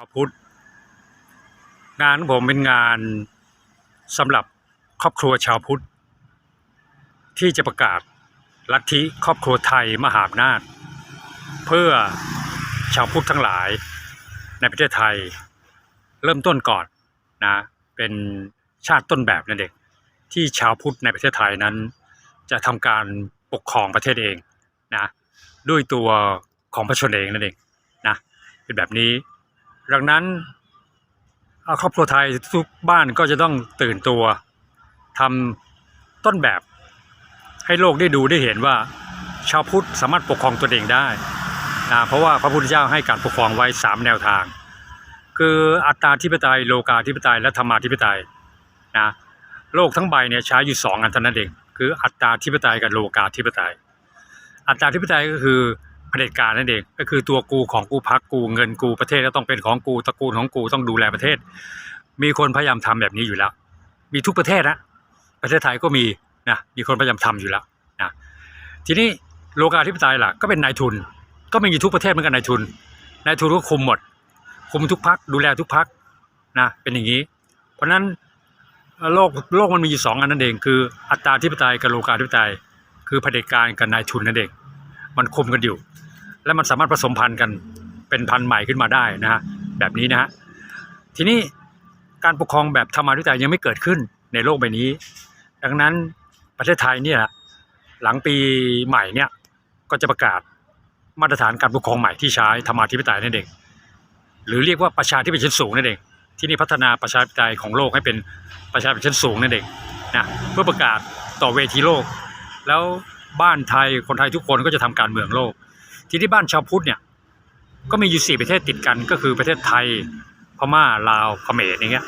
ชาวพุทธงานของผมเป็นงานสำหรับครอบครัวชาวพุทธ ที่จะประกาศลัทธิครอบครัวไทยมหาอำนาจ เพื่อชาวพุทธทั้งหลายในประเทศไทยเริ่มต้นก่อนนะเป็นชาติต้นแบบนั่นเองที่ชาวพุทธในประเทศไทยนั้น จะทำการปกครองประเทศเองนะด้วยตัวของพระชนเองนั่นเองนะเป็นแบบนี้ ดังนั้นครอบครัวไทยทุกบ้านก็จะต้องตื่นตัวทำต้นแบบ ให้โลกได้ดูได้เห็นว่า ชาวพุทธสามารถปกครองตนเองได้นะเพราะว่าพระพุทธเจ้าให้การปกครองไว้สามแนวทาง คืออัตตาธิปไตยโลกาธิปไตยและธรรมาธิปไตยนะโลกทั้งใบเนี่ยใช้อยู่สองอันเท่านั้นเองคืออัตตาธิปไตยกับโลกาธิปไตย อัตตาธิปไตยก็คือ เผด็จการนั่นเองก็คือตัวกูของกูพักกูเงินกูประเทศก็ต้องเป็นของกูตระกูลของกูต้องดูแลประเทศ มีคนพยายามทำแบบนี้อยู่แล้ว มีทุกประเทศนะประเทศไทยก็มีนะมีคนพยายามทำอยู่แล้วนะทีนี้โลกาธิปไตยล่ะก็เป็นนายทุน ก็ไม่มีทุกประเทศเหมือนกันนายทุนนายทุนก็คุมหมด คุมทุกพักดูแลทุกพักนะเป็นอย่างนี้ เพราะฉะนั้นโลกโลกมันมีอยู่สองอันนั่นเองคืออัตตาธิปไตยกับโลกาธิปไตย คือเผด็จการกับนายทุนนั่นเอง มันคุมกันอยู่ และมันสามารถผสมพันธุ์กันเป็นพันธุ์ใหม่ขึ้นมาได้นะฮะแบบนี้นะฮะทีนี้การปกครองแบบธรรมาธิปไตยยังไม่เกิดขึ้นในโลกใบนี้ ดังนั้นประเทศไทยเนี่ยหลังปีใหม่เนี่ยก็จะประกาศมาตรฐานการปกครองใหม่ที่ใช้ธรรมาธิปไตยนั่นเองหรือเรียกว่าประชาธิปไตยชั้นสูงนั่นเองที่นี่พัฒนาประชาธิปไตยของโลกให้เป็นประชาธิปไตยชั้นสูงนั่นเองนะเพื่อประกาศต่อเวทีโลก แล้ว บ้านไทยคนไทยทุกคนก็จะทำการเมืองโลก ที่ที่บ้านชาวพุทธเนี่ยก็มีอยู่สี่ประเทศติดกันก็คือประเทศไทยพม่าลาวเขมรอย่างเงี้ย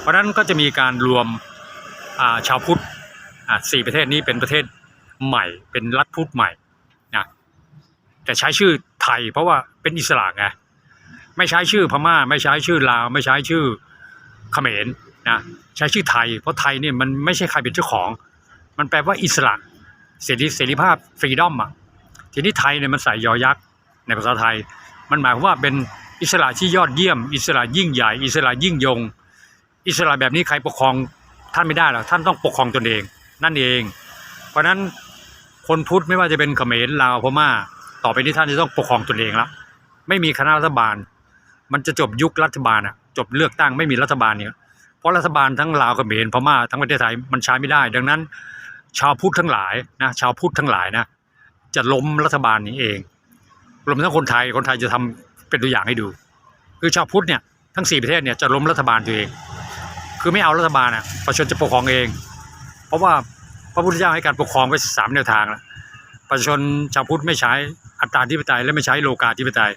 เพราะฉะนั้นก็จะมีการรวมาชาวพุทธสี่ประเทศนี้เป็นประเทศใหม่ เป็นรัฐพุทธใหม่นะแต่ใช้ชื่อไทยเพราะว่าเป็นอิสระไงไม่ใช้ชื่อพม่า ไม่ใช้ชื่อลาว ไม่ใช้ชื่อเขมรนะใช้ชื่อไทย เพราะไทยเนี่ยมันไม่ใช่ใครเป็นเจ้าของ มันแปลว่าอิสระ เสรีเสรีภาพฟรีดอมอะทีนี้ไทยเนี่ยมันใส่ยอยักษ์ในภาษาไทย มันหมายความว่าเป็นอิสระที่ยอดเยี่ยม อิสระยิ่งใหญ่ อิสระยิ่งยง อิสระแบบนี้ใครปกครองท่านไม่ได้หรอกท่านต้องปกครองตนเอง นั่นเอง เพราะฉะนั้นคนพุทธไม่ว่าจะเป็นเขมรลาวพม่า ต่อไปนี้ท่านจะต้องปกครองตนเองละไม่มีคณะรัฐบาล มันจะจบยุครัฐบาลอะจบเลือกตั้งไม่มีรัฐบาลเนี่ยเพราะรัฐบาลทั้งลาวเขมรพม่าทั้งประเทศไทยมันใช้ไม่ได้ ดังนั้น ชาวพุทธทั้งหลายนะชาวพุทธทั้งหลายนะจะล้มรัฐบาลนี้เองรวมทั้งคนไทยคนไทยจะทำเป็นตัวอย่างให้ดู คือชาวพุทธเนี่ยทั้งสี่ประเทศเนี่ยจะล้มรัฐบาลตัวเอง คือไม่เอารัฐบาลอะประชาชนจะปกครองเอง เพราะว่าพระพุทธเจ้าให้การปกครองไว้สามแนวทางแล้วประชาชนชาวพุทธไม่ใช้อัตตาธิปไตยและไม่ใช้โลกาธิปไตย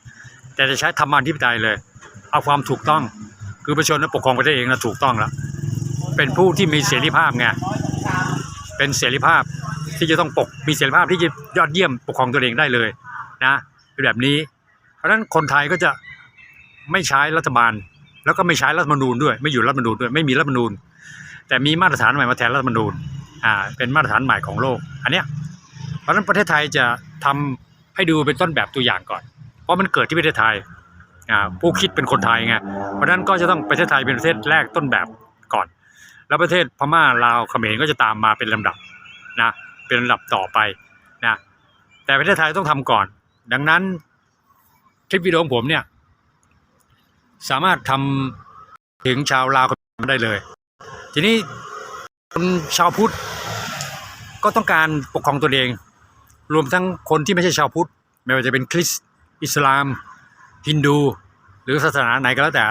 แต่จะใช้ธรรมาธิปไตยเลย เอาความถูกต้องคือประชาชนนั้นปกครองประเทศเองนะถูกต้องแล้วเป็นผู้ที่มีเสรีภาพไง เป็นเสรีภาพที่จะต้องปกมีเสรีภาพที่จะยอดเยี่ยมปกครองตัวเองได้เลยนะเป็นแบบนี้ เพราะฉะนั้นคนไทยก็จะไม่ใช้รัฐบาล แล้วก็ไม่ใช้รัฐมนูญด้วย ไม่อยู่รัฐมนูญด้วยไม่มีรัฐมนูญ แต่มีมาตรฐานใหม่มาแทนรัฐมนูญอ่าเป็นมาตรฐานใหม่ของโลกอันเนี้ยเพราะฉะนั้นประเทศไทยจะทำให้ดูเป็นต้นแบบตัวอย่างก่อน เพราะมันเกิดที่ประเทศไทยอ่าผู้คิดเป็นคนไทยไงเพราะฉะนั้นก็จะต้องประเทศไทยเป็นประเทศแรกต้นแบบก่อน แล้วประเทศพม่าลาวเขมรก็จะตามมาเป็นลำดับนะเป็นลำดับต่อไปนะแต่ประเทศไทยต้องทำก่อน ดังนั้นคลิปวิดีโอของผมเนี่ยสามารถทำถึงชาวลาวเขมรได้เลย ทีนี้คนชาวพุทธก็ต้องการปกครองตัวเอง รวมทั้งคนที่ไม่ใช่ชาวพุทธไม่ว่าจะเป็นคริสต์อิสลาม ฮินดู หรือศาสนาไหนก็แล้วแต่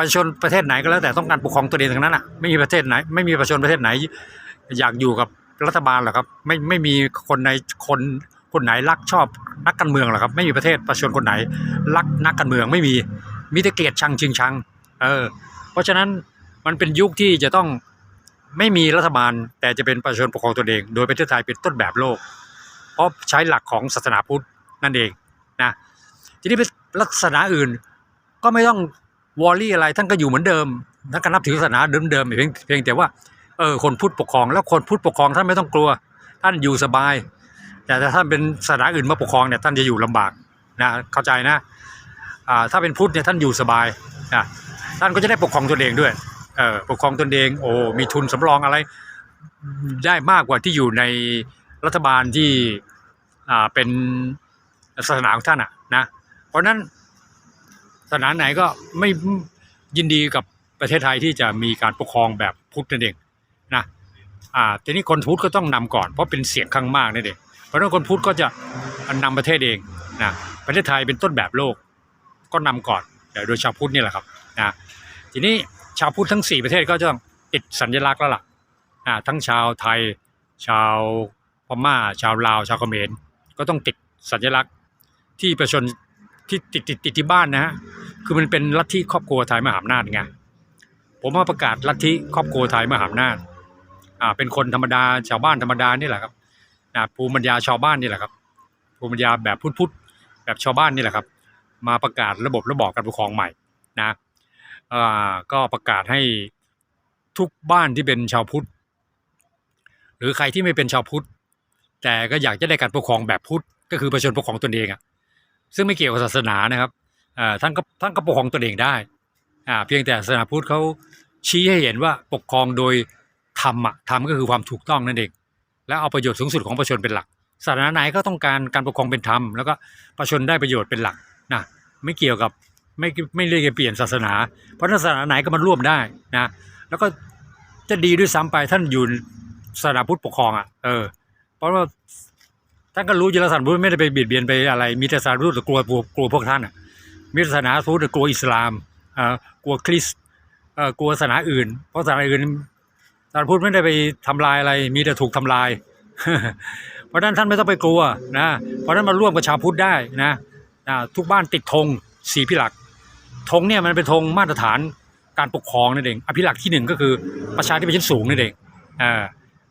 ประชาชนประเทศไหนก็แล้วแต่ต้องการปกครองตัวเองทั้งนั้นอะไม่มีประเทศไหนไม่มีประชาชนประเทศไหน อยากอยู่กับรัฐบาลหรอกครับ ไม่ไม่มีคนในคนคนไหนรักชอบนักการเมืองหรอกครับ ไม่มีประเทศประชาชนคนไหน รักนักการเมืองไม่มีมีแต่เกลียดชังชิงชังเออเพราะฉะนั้นมันเป็นยุคที่จะต้องไม่มีรัฐบาล แต่จะเป็นประชาชนปกครองตัวเอง โดยประเทศไทยเป็นต้นแบบโลก เพราะใช้หลักของศาสนาพุทธนั่นเองนะทีนี้เป็นลักษณะอื่นก็ไม่ต้อง วอรี่อะไรท่านก็อยู่เหมือนเดิมท่านก็นับถือศาสนาเดิมๆเพียงเพียงแต่ว่าเออคนพุทธปกครอง แล้วคนพุทธปกครองท่านไม่ต้องกลัว ท่านอยู่สบาย แต่ถ้าท่านเป็นศาสนาอื่นมาปกครองเนี่ยท่านจะอยู่ลำบากนะเข้าใจนะอ่าถ้าเป็นพุทธเนี่ยท่านอยู่สบายนะท่านก็จะได้ปกครองตนเองด้วยเออปกครองตนเองโอ้มีทุนสำรองอะไร ได้มากกว่าที่อยู่ในรัฐบาลที่อ่าเป็นศาสนาของท่านอะนะเพราะฉะนั้น ศาสนาไหนก็ไม่ยินดีกับประเทศไทยที่จะมีการปกครองแบบพุทธนั่นเองนะอ่าทีนี้คนพุทธก็ต้องนำก่อนเพราะเป็นเสียงข้างมากนั่นเองเพราะนั้นคนพุทธก็จะนำประเทศเองนะประเทศไทยเป็นต้นแบบโลก ก็นำก่อนโดยชาวพุทธนี่แหละครับนะทีนี้ชาวพุทธทั้ง 4 ประเทศก็จะต้องติดสัญลักษณ์แล้วล่ะอ่าทั้งชาวไทย ชาวพม่า ชาวลาว ชาวเขมรก็ต้องติดสัญลักษณ์ที่ประชาชน ที่ติดติดติดที่บ้านนะฮะคือมันเป็นลัทธิครอบครัวไทยมหาอำนาจไงผมมาประกาศลัทธิครอบครัวไทยมหาอำนาจอ่าเป็นคนธรรมดาชาวบ้านธรรมดานี่แหละครับนะภูมิปัญญาชาวบ้านนี่แหละครับภูมิปัญญาแบบพุทธๆแบบชาวบ้านนี่แหละครับ มาประกาศระบบระบอบการปกครองใหม่นะอ่าก็ประกาศให้ทุกบ้านที่เป็นชาวพุทธหรือใครที่ไม่เป็นชาวพุทธแต่ก็อยากจะได้การปกครองแบบพุทธก็คือประชาชนปกครองตนเองอะ ซึ่งไม่เกี่ยวกับศาสนานะครับอ่าท่านก็ท่านก็ปกครองตนเองได้อ่าเพียงแต่ศาสนาพุทธเขาชี้ให้เห็นว่าปกครองโดยธรรมะธรรมก็คือความถูกต้องนั่นเองและเอาประโยชน์สูงสุดของประชาชนเป็นหลักศาสนาไหนก็ต้องการการปกครองเป็นธรรมแล้วก็ประชาชนได้ประโยชน์เป็นหลักนะไม่เกี่ยวกับไม่ไม่เรียกเปลี่ยนศาสนา เพราะฉะนั้นศาสนาไหนก็มันร่วมได้นะแล้วก็จะดีด้วยซ้ำไปท่านอยู่ศาสนาพุทธปกครองอะเออเพราะว่า ท่านก็รู้อยู่แล้วศาสนพุทธไม่ได้ไปเบียดเบียนไปอะไร มีแต่ศาสนาพุทธกลัวกลัวกลัวพวกท่านอะมีศาสนาพุทธกลัวอิสลามอ่อกลัวคริสต์อ่กลัวศาสนาอื่น เพราะศาสนาอื่นศาสนาพุทธไม่ได้ไปทำลายอะไร มีแต่ถูกทำลาย เพราะฉะนั้นท่านไม่ต้องไปกลัวนะ เพราะนั้นมาร่วมกับชาวพุทธได้นะอ่าทุกบ้านติดธงสีพิหลักธงเนี่ยมันเป็นธงมาตรฐานการปกครองนั่นเองอภิหลักษ์ที่หนึ่งก็คือประชาธิปไตยชั้นสูงนั่นเองอ่า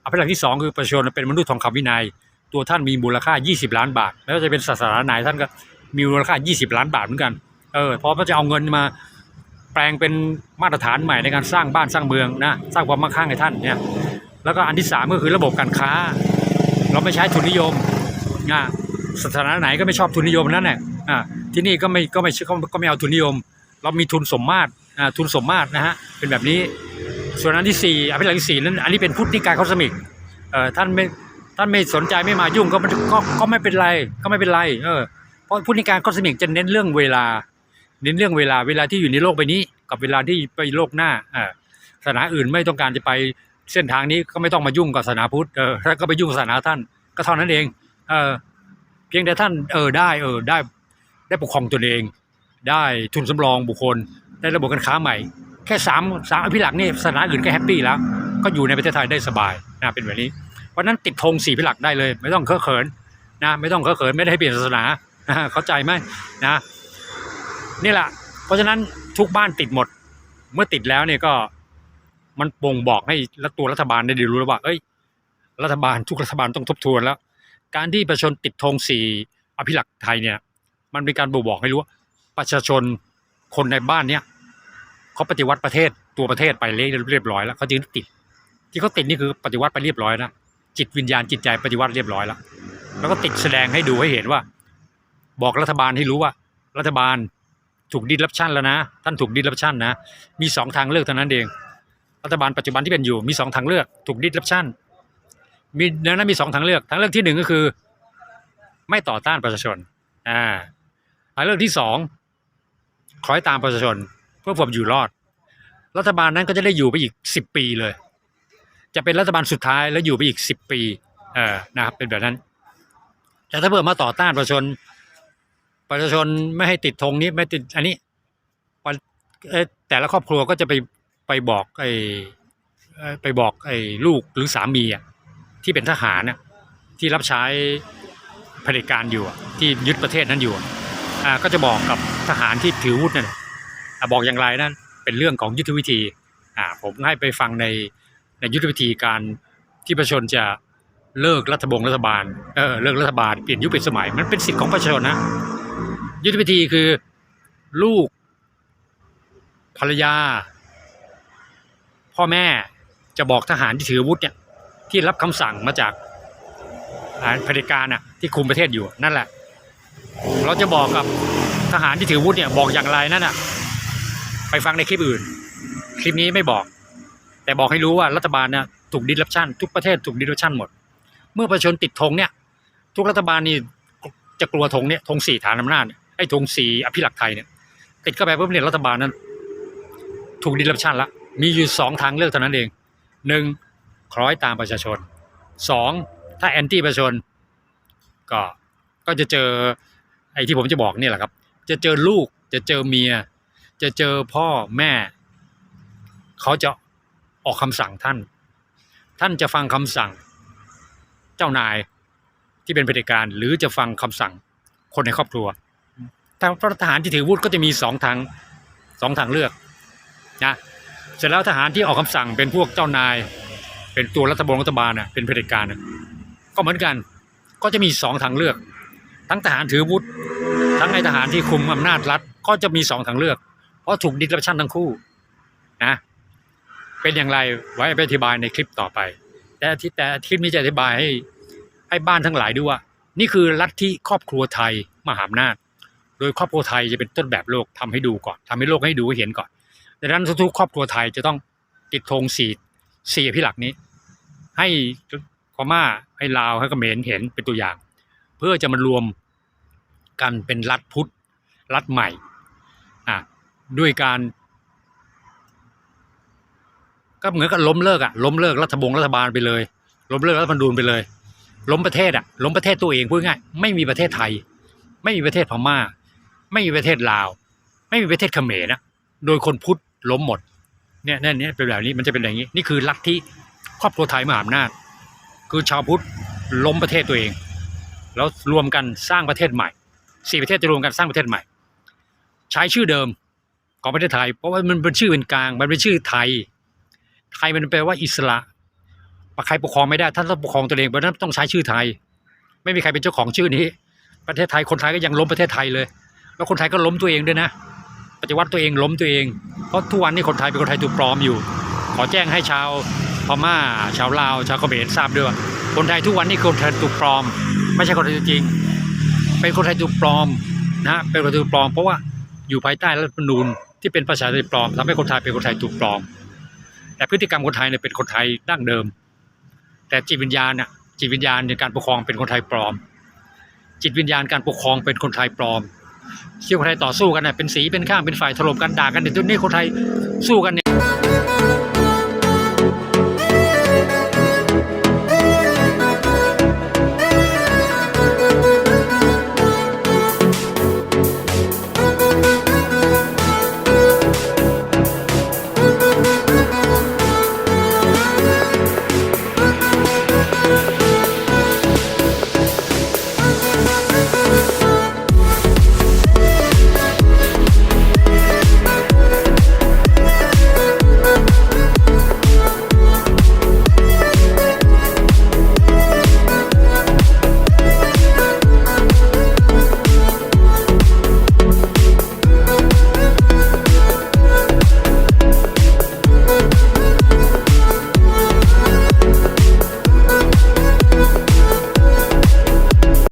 อภิหลักษ์ที่สองคือประชาชนเป็นมนุษย์ทองคำวินัย ตัวท่านมีมูลค่า 20 ล้านบาทแล้วจะเป็นศาสนาไหนท่านก็มีมูลค่า 20 ล้านบาทเหมือนกันเออเพราะว่าจะเอาเงินมาแปลงเป็นมาตรฐานใหม่ในการสร้างบ้านสร้างเมืองนะสร้างความมั่งคั่งให้ท่านเนี่ยแล้วก็อันที่สามก็คือระบบการค้า เราไม่ใช้ทุนนิยมนะศาสนาไหนก็ไม่ชอบทุนนิยมนั่นแหละอ่าที่นี่ก็ไม่ก็ไม่ก็ก็ไม่เอาทุนนิยม เรามีทุนสมมาตรอ่าทุนสมมาตรนะฮะเป็นแบบนี้ส่วนอันที่สี่อภิลักษ์ที่สี่นั้นอันนี้เป็นพุทธนิกายคอสมิกเอ่อท่านไม่ ท่านไม่สนใจไม่มายุ่งก็มันก็ก็ไม่เป็นไรก็ไม่เป็นไร เออเพราะพุทธนิกายคอสมิกจะเน้นเรื่องเวลา เน้นเรื่องเวลาเวลาที่อยู่ในโลกใบนี้ กับเวลาที่ไปโลกหน้าอ่าศาสนาอื่นไม่ต้องการจะไปเส้นทางนี้ก็ไม่ต้องมายุ่งกับศาสนาพุทธเออถ้าก็ไปยุ่งศาสนาท่านก็เท่านั้นเอง เออเพียงแต่ท่านเออได้เออได้ ได้ปกครองตนเอง ได้ทุนสำรองบุคคลได้ระบบการค้าใหม่ แค่สามสามอภิหลักนี่ศาสนาอื่นก็แฮปปี้แล้ว ก็อยู่ในประเทศไทยได้สบายนะเป็นแบบนี้ เพราะนั้นติดธงสีพิหลักได้เลย ไม่ต้องเคอะเขินนะไม่ต้องเคอะเขินไม่ได้ให้เปลี่ยนศาสนาเข้าใจไหมนะนี่แหละ เพราะฉะนั้นทุกบ้านติดหมด เมื่อติดแล้วเนี่ยก็มันบ่งบอกให้รัฐตัวรัฐบาลได้รู้แล้วว่าเอ้ยรัฐบาลทุกรัฐบาลต้องทบทวนแล้ว การที่ประชาชนติดธงสีอภิหลักษ์ไทยเนี่ย มันเป็นการบ่งบอกให้รู้ว่าประชาชนคนในบ้านเนี่ยเขาปฏิวัติประเทศตัวประเทศไปเรียบร้อยแล้วเขาจึงติด ที่เขาติดนี่คือปฏิวัติไปเรียบร้อยนะ จิตวิญญาณจิตใจปฏิวัติเรียบร้อยแล้วแล้วก็ติดแสดงให้ดูให้เห็นว่า บอกรัฐบาลให้รู้ว่า รัฐบาลถูกดิสรับชั่นแล้วนะ ท่านถูกดิสรับชั่นนะ มีสองทางเลือกเท่านั้นเอง รัฐบาลปัจจุบันที่เป็นอยู่มีสองทางเลือก ถูกดิสรับชั่นมีนนั้นมีสองทางเลือก ทางเลือกที่หนึ่งก็คือ ไม่ต่อต้านประชาชนอ่าทางเลือกที่สองคล้อยตามประชาชน เพื่อความอยู่รอด รัฐบาลนั้นก็จะได้อยู่ไปอีกสิบปีเลย จะเป็นรัฐบาลสุดท้ายแล้วอยู่ไปอีกสิบปีเออนะครับเป็นแบบนั้น แต่ถ้าเผื่อมาต่อต้านประชาชน ประชาชนไม่ให้ติดธงนี้ไม่ติดอันนี้แต่ละครอบครัวก็จะไปไปบอกไอ้ไปบอกไอ้ลูกหรือสามีอะที่เป็นทหารน่ะที่รับใช้เผด็จการอยู่ที่ยึดประเทศนั้นอยู่อ่าก็จะบอกกับทหารที่ถือวุธนั่นบอกอย่างไรนั่นเป็นเรื่องของยุทธวิธีอ่าผมให้ไปฟังใน ในยุทธวิธีการที่ประชาชนจะเลิกรัฐบงรัฐบาลเออเลิกรัฐบาลเปลี่ยนยุคเปลี่ยนสมัย มันเป็นสิทธิ์ของประชาชนนะ ยุทธวิธีคือลูก ภรรยา พ่อแม่จะบอกทหารที่ถืออาวุธเนี่ยที่รับคำสั่งมาจากอ่าเผด็จการน่ะที่คุมประเทศอยู่นั่นแหละ เราจะบอกกับทหารที่ถืออาวุธเนี่ยบอกอย่างไรนั่นน่ะ ไปฟังในคลิปอื่น คลิปนี้ไม่บอก แต่บอกให้รู้ว่ารัฐบาลเนี่ยถูกดิสรัปชันทุกประเทศถูกดิสรัปชันหมด เมื่อประชาชนติดธงเนี่ย ทุกรัฐบาลนี่จะกลัวธงเนี่ยธงสี่ฐานอำนาจไอ้ธงสี่อภิรักษ์ไทยเนี่ยติดเข้าไปเพื่อเนี่ยรัฐบาลนั้น ถูกดิสรัปชันละมีอยู่สองทางเลือกเท่านั้นเองหนึ่งคล้อยตามประชาชนสองถ้าแอนตี้ประชาชนก็ก็จะเจอไอ้ที่ผมจะบอกเนี่ยแหละครับ จะเจอลูกจะเจอเมีย จะเจอพ่อแม่ เขาจะ ออกคำสั่งท่าน ท่านจะฟังคำสั่ง เจ้านายที่เป็นเผด็จการ หรือจะฟังคำสั่งคนในครอบครัวทางทหารที่ถือวุธก็จะมีสองทางสองทางเลือกนะเสร็จแล้วทหารที่ออกคำสั่งเป็นพวกเจ้านาย เป็นตัวรัฐบาลรัฐบาลน่ะเป็นเผด็จการนะก็เหมือนกันก็จะมีสองทางเลือก ทั้งทหารถือวุธทั้งในทหารที่คุมอำนาจรัฐก็จะมีสองทางเลือก เพราะถูกดิสรัปชันทั้งคู่นะ เป็นอย่างไรไว้ไปอธิบายในคลิปต่อไป แต่ที่แต่คลิปนี้จะอธิบายให้ให้บ้านทั้งหลายดูว่า นี่คือลัทธิครอบครัวไทยมหาอำนาจโดยครอบครัวไทยจะเป็นต้นแบบโลกทำให้ดูก่อนทำให้โลกให้ดูให้เห็นก่อนดังนั้นทุกๆครอบครัวไทยจะต้องติดธงสี่สี่อภิหลักนี้ ให้พม่าให้ลาวให้เขมรเห็นเป็นตัวอย่าง เพื่อจะมารวมกันเป็นรัฐพุทธรัฐใหม่อะด้วยการ ก็เหมือนกับล้มเลิกอะล้มเลิกรัฐบงรัฐบาลไปเลย ล้มเลิกรัฐธรรมนูญไปเลย ล้มประเทศอะล้มประเทศตัวเองพูดง่ายไม่มีประเทศไทย ไม่มีประเทศพม่า ไม่มีประเทศลาว ไม่มีประเทศเขมรนะโดยคนพุทธล้มหมดเนี่ยเนี่ยเนี่ยเป็นแบบนี้มันจะเป็นอย่างนี้ นี่คือลัทธิครอบครัวไทยมหาอำนาจคือชาวพุทธล้มประเทศตัวเอง แล้วรวมกันสร้างประเทศใหม่สี่ประเทศจะรวมกันสร้างประเทศใหม่ ใช้ชื่อเดิมของประเทศไทย เพราะว่ามันเป็นชื่อเป็นกลาง มันเป็นชื่อไทย ไทยมันแปลว่าอิสระใครปกครองไม่ได้ท่านต้องปกครองตัวเองเพราะนั้นต้องใช้ชื่อไทย ไม่มีใครเป็นเจ้าของชื่อนี้ ประเทศไทยคนไทยก็ยังล้มประเทศไทยเลย แล้วคนไทยก็ล้มตัวเองด้วยนะปฏิวัติตัวเองล้มตัวเอง เพราะทุกวันนี้คนไทยเป็นคนไทยถูกปลอมอยู่ ขอแจ้งให้ชาวพม่า ชาวลาว ชาวเขมรทราบด้วยว่าคนไทยทุกวันนี้คนไทยถูกปลอม ไม่ใช่คนไทยจริง เป็นคนไทยถูกปลอมนะ เป็นคนไทยถูกปลอม เพราะว่าอยู่ภายใต้รัฐธรรมนูญที่เป็นประชาไตยปลอมทำให้คนไทยเป็นคนไทยถูกปลอม แต่พฤติกรรมคนไทยเนี่ยเป็นคนไทยดั้งเดิม แต่จิตวิญญาณน่ะจิตวิญญาณในการปกครองเป็นคนไทยปลอม จิตวิญญาณการปกครองเป็นคนไทยปลอมเที่คนไทยต่อสู้กันน่ะเป็นสีเป็นข้างเป็นฝ่ายถล่มกันด่ากันในทุกนี้คนไทยสู้กัน